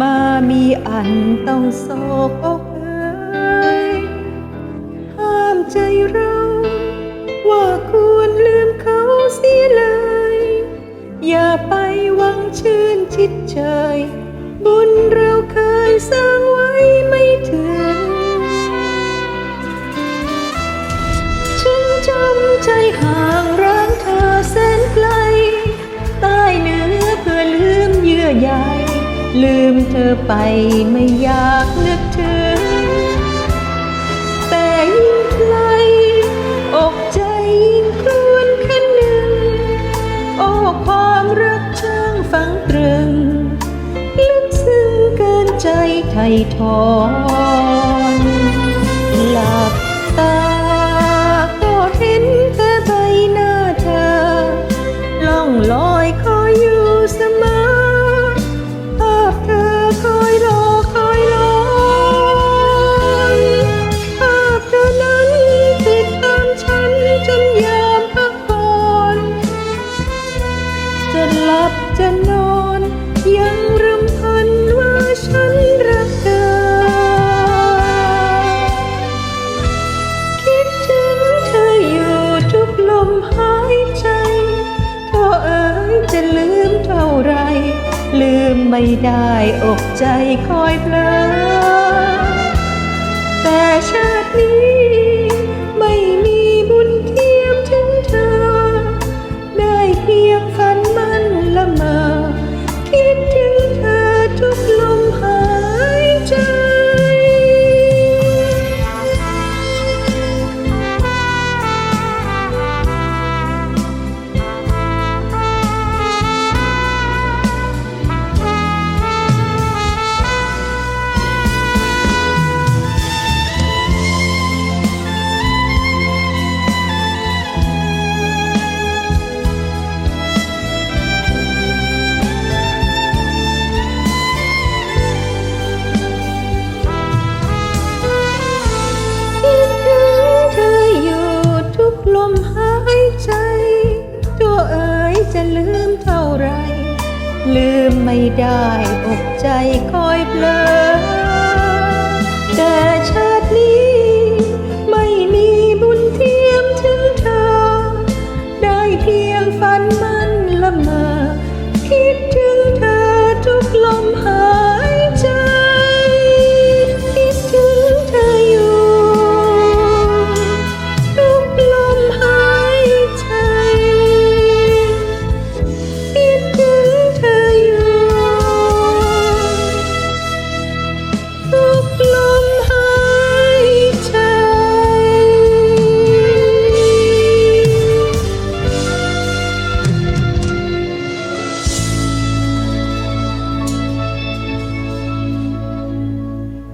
มามีอันต้องโศกอกเอยห้ามใจเรา ว่าควรลืมเขาเสียเลย อย่าไปหวังชื่นชิดเชยบุญเราเคยสร้างไว้ไม่ถึงฉันจำใจห่างร้างเธอแสนไกล ใต้เนื้อเพื่อลืมเยื่อใย ลืมเธอไปไม่อยากนึกถึง แต่ยิ่งไกลอกใจยิ่งครวญคันหนึ่ง โอ้ความรักช่างฝังตรึง ลึกซึ้งเกินใจไทยทอนหลับตา ไม่ได้อกใจคอยเพลอ ลืมเท่าไร ลืมไม่ได้อกใจคอยเพลอแต่ชาตินี้ไม่มีบุญเทียมถึงเธอ ได้เพีย